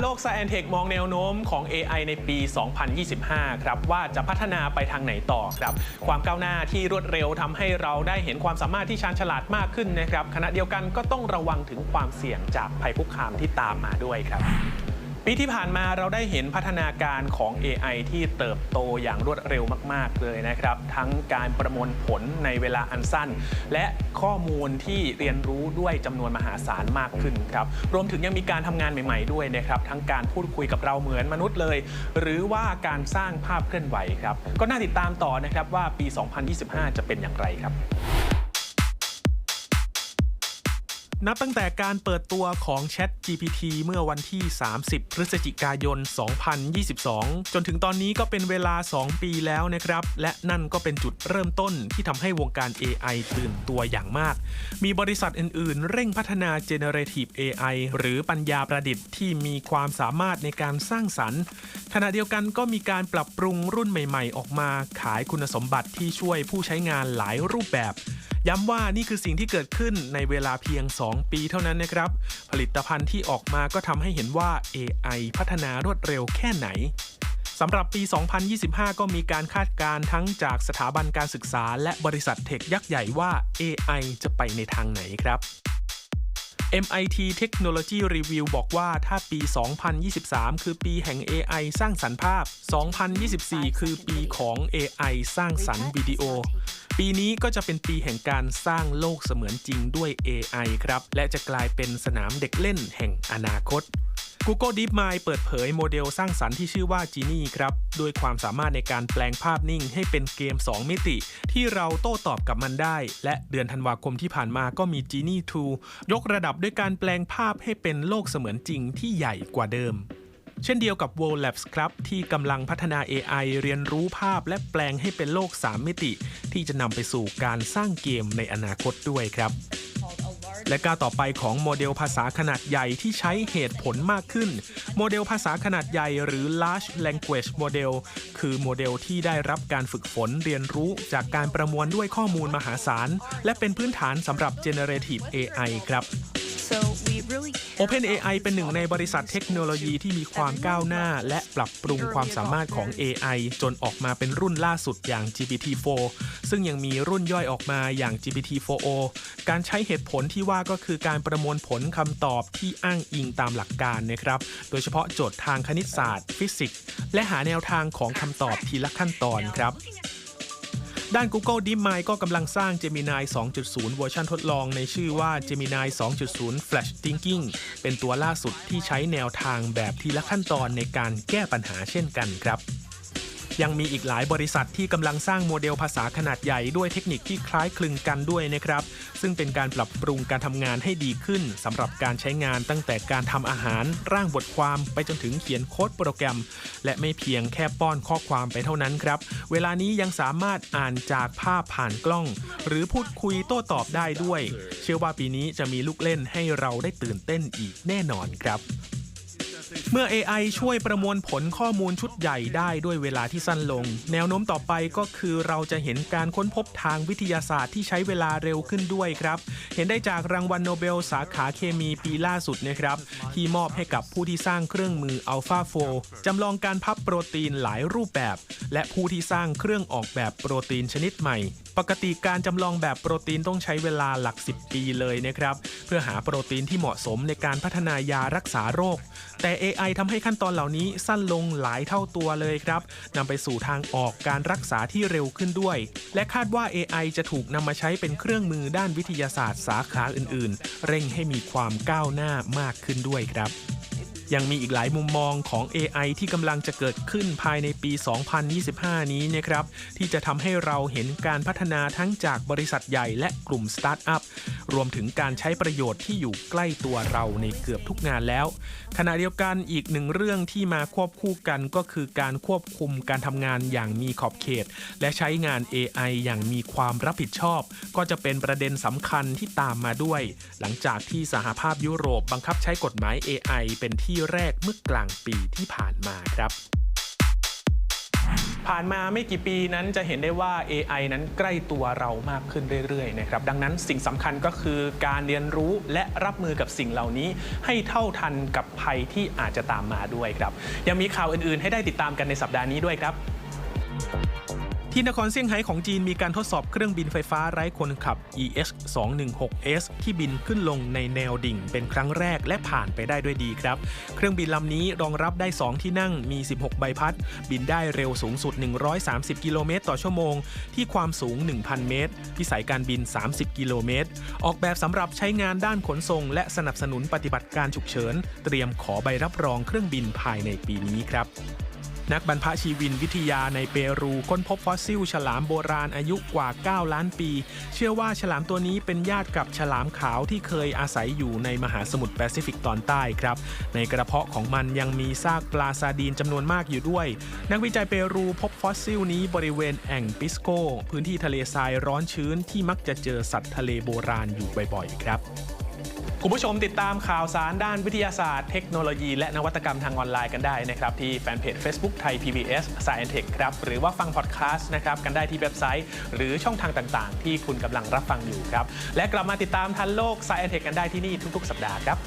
โลก s ซ i e n t e c h มองแนวโน้มของ AI ในปี 2025 ครับ ว่าจะพัฒนาไปทางไหนต่อครับ ความก้าวหน้าที่รวดเร็วทำให้เราได้เห็นความสามารถที่ชาญฉลาดมากขึ้นนะครับขณะเดียวกันก็ต้องระวังถึงความเสี่ยงจากภัยคุกคามที่ตามมาด้วยครับ ปีที่ผ่านมาเราได้เห็นพัฒนาการของ AI ที่เติบโตอย่างรวดเร็วมาก ๆ เลยนะครับ ทั้งการประมวลผลในเวลาอันสั้น และข้อมูลที่เรียนรู้ด้วยจำนวนมหาศาลมากขึ้นครับ รวมถึงยังมีการทำงานใหม่ ๆ ด้วยนะครับ ทั้งการพูดคุยกับเราเหมือนมนุษย์เลย หรือว่าการสร้างภาพเคลื่อนไหวครับ ก็น่าติดตามต่อนะครับว่าปี 2025 จะเป็นอย่างไรครับ นับตั้งแต่การเปิดตัวของ Chat GPT เมื่อวันที่ 30 พฤศจิกายน 2022 จนถึงตอนนี้ก็เป็นเวลา 2 ปีแล้วนะครับ และนั่นก็เป็นจุดเริ่มต้นที่ทำให้วงการ AI ตื่นตัวอย่างมาก มีบริษัทอื่นๆ เร่งพัฒนา Generative AI หรือปัญญาประดิษฐ์ที่มีความสามารถในการสร้างสรรค์ขณะเดียวกันก็มีการปรับปรุงรุ่นใหม่ ๆ ออกมา ขายคุณสมบัติที่ช่วยผู้ใช้งานหลายรูปแบบ ย้ำว่านี่คือสิ่งที่เกิดขึ้นในเวลาเพียง 2 ปีเท่านั้นนะครับ ผลิตภัณฑ์ที่ออกมาก็ทำให้เห็นว่า AI พัฒนารวดเร็วแค่ไหนสำหรับปี 2025 ก็มีการคาดการณ์ทั้งจากสถาบันการศึกษา และบริษัทเทคยักษ์ใหญ่ว่า AI จะไปในทางไหนครับ MIT Technology Review บอกว่าถ้าปี 2023 คือปีแห่ง AI สร้างสรรค์ภาพ 2024 คือปีของ AI สร้างสรรค์วิดีโอ ปีนี้ก็จะเป็นปีแห่งการสร้างโลกเสมือนจริงด้วย AI ครับ และจะกลายเป็นสนามเด็กเล่นแห่งอนาคต Google DeepMind เปิดเผยโมเดลสร้างสรรค์ที่ชื่อว่า Genie ครับด้วยความสามารถในการแปลงภาพนิ่งให้เป็นเกม 2 มิติ ที่เราโต้ตอบกับมันได้ และเดือนธันวาคมที่ผ่านมาก็มี Genie 2 ยกระดับด้วยการแปลงภาพให้เป็นโลกเสมือนจริงที่ใหญ่กว่าเดิมเช่นเดียวกับ World Labs ครับ ที่กำลังพัฒนา AI เรียนรู้ภาพและแปลงให้เป็นโลก 3 มิติ ที่จะนำไปสู่การสร้างเกมในอนาคตด้วยครับ และก้าวต่อไปของโมเดลภาษาขนาดใหญ่ที่ใช้เหตุผลมากขึ้น โมเดลภาษาขนาดใหญ่หรือ large language model คือโมเดลที่ได้รับการฝึกฝนเรียนรู้จากการประมวลด้วยข้อมูลมหาศาล และเป็นพื้นฐานสำหรับ generative AI ครับ So we really care OpenAI เป็นหนึ่งในบริษัทเทคโนโลยีที่มีความก้าวหน้า และปรับปรุงความสามารถของ AI จนออกมาเป็นรุ่นล่าสุดอย่าง GPT-4 ซึ่งยังมีรุ่นย่อยออกมาอย่าง GPT-4o การใช้เหตุผลที่ว่าก็คือการประมวลผลคำตอบที่อ้างอิงตามหลักการนะครับ โดยเฉพาะโจทย์ทางคณิตศาสตร์ ฟิสิกส์และหาแนวทางของคำตอบทีละขั้นตอนครับ ด้าน Google DeepMind ก็กำลังสร้าง Gemini 2.0 เวอร์ชันทดลองในชื่อว่า Gemini 2.0 Flash Thinking เป็นตัวล่าสุดที่ใช้แนวทางแบบทีละขั้นตอนในการแก้ปัญหาเช่นกันครับ ยังมีอีกหลายบริษัทที่กำลังสร้างโมเดลภาษาขนาดใหญ่ด้วยเทคนิคที่คล้ายคลึงกันด้วยนะครับ ซึ่งเป็นการปรับปรุงการทำงานให้ดีขึ้นสำหรับการใช้งานตั้งแต่การทำอาหาร ร่างบทความไปจนถึงเขียนโค้ดโปรแกรม และไม่เพียงแค่ป้อนข้อความไปเท่านั้นครับ เวลานี้ยังสามารถอ่านจากภาพผ่านกล้อง หรือพูดคุยโต้ตอบได้ด้วย เชื่อว่าปีนี้จะมีลูกเล่นให้เราได้ตื่นเต้นอีกแน่นอนครับ เมื่อ AI ช่วยประมวลผลข้อมูลชุดใหญ่ได้ด้วยเวลาที่สั้นลง แนวโน้มต่อไปก็คือเราจะเห็นการค้นพบทางวิทยาศาสตร์ที่ใช้เวลาเร็วขึ้นด้วยครับ เห็นได้จากรางวัลโนเบลสาขาเคมีปีล่าสุดนะครับ ที่มอบให้กับผู้ที่สร้างเครื่องมือ AlphaFo จำลองการพับโปรตีนหลายรูปแบบ และผู้ที่สร้างเครื่องออกแบบโปรตีนชนิดใหม่ ปกติการจำลองแบบโปรตีนต้องใช้เวลาหลัก 10 ปีเลยนะครับ เพื่อหาโปรตีนที่เหมาะสมในการพัฒนายารักษาโรค แต่ AI ทำให้ขั้นตอนเหล่านี้สั้นลงหลายเท่าตัวเลยครับนำไปสู่ทางออกการรักษาที่เร็วขึ้นด้วย และคาดว่า AI จะถูกนำมาใช้เป็นเครื่องมือด้านวิทยาศาสตร์สาขาอื่น ๆ เร่งให้มีความก้าวหน้ามากขึ้นด้วยครับ ยังมีอีกหลายมุมมองของ AI ที่กำลังจะเกิดขึ้นภายในปี 2025 นี้นะครับ ที่จะทำให้เราเห็นการพัฒนาทั้งจากบริษัทใหญ่และกลุ่มสตาร์ทอัพ รวมถึงการใช้ประโยชน์ที่อยู่ใกล้ตัวเราในเกือบทุกงานแล้ว ขณะเดียวกันอีกหนึ่งเรื่องที่มาควบคู่กันก็คือการควบคุมการทำงานอย่างมีขอบเขต และใช้งาน AI อย่างมีความรับผิดชอบ ก็จะเป็นประเด็นสำคัญที่ตามมาด้วย หลังจากที่สหภาพยุโรปบังคับใช้กฎหมาย AI เป็นที่แรกเมื่อกลางปีที่ผ่านมาครับผ่านมาไม่กี่ปีนั้นจะเห็นได้ว่า AI นั้นใกล้ตัวเรามากขึ้นเรื่อยๆนะครับดังนั้นสิ่งสำคัญก็คือการเรียนรู้และรับมือกับสิ่งเหล่านี้ ให้เท่าทันกับภัยที่อาจจะตามมาด้วยครับ ยังมีข่าวอื่นๆ ให้ได้ติดตามกันในสัปดาห์นี้ด้วยครับ ที่นครเซี่ยงไฮ้ของจีนมีการทดสอบเครื่องบินไฟฟ้าไร้คนขับ EH 216S ที่บินขึ้นลงในแนวดิ่งเป็นครั้งแรกและผ่านไปได้ด้วยดีครับ เครื่องบินลำนี้รองรับได้ 2 ที่นั่งมี 16 ใบพัด บินได้เร็วสูงสุด 130 กิโลเมตรต่อชั่วโมง ที่ความสูง 1,000 เมตร พิสัยการบิน 30 กิโลเมตร ออกแบบสำหรับใช้งานด้านขนส่ง และสนับสนุนปฏิบัติการฉุกเฉิน เตรียมขอใบรับรองเครื่องบินภายในปีนี้ครับ นักบรรพชีวินวิทยาในเปรูค้นพบฟอสซิล ฉลามโบราณอายุกว่า 9 ล้านปี เชื่อว่าฉลามตัวนี้เป็นญาติกับฉลามขาวที่เคยอาศัยอยู่ในมหาสมุทรแปซิฟิกตอนใต้ครับ ในกระเพาะของมันยังมีซากปลาซาดีนจำนวนมากอยู่ด้วย นักวิจัยเปรูพบฟอสซิลนี้บริเวณแอ่งปิสโก พื้นที่ทะเลทรายร้อนชื้นที่มักจะเจอสัตว์ทะเลโบราณอยู่บ่อยๆ ครับ คุณผู้ชมติดตามข่าวสารด้านวิทยาศาสตร์เทคโนโลยีและนวัตกรรมทางออนไลน์กันได้นะครับที่แฟนเพจ Facebook ไทย PBS Science Tech ครับหรือว่าฟังพอดแคสต์นะครับกันได้ที่เว็บไซต์ หรือช่องทางต่างๆ ที่คุณกำลังรับฟังอยู่ครับและกลับมาติดตามทันโลก Science Tech กันได้ที่นี่ทุก ๆ สัปดาห์ครับ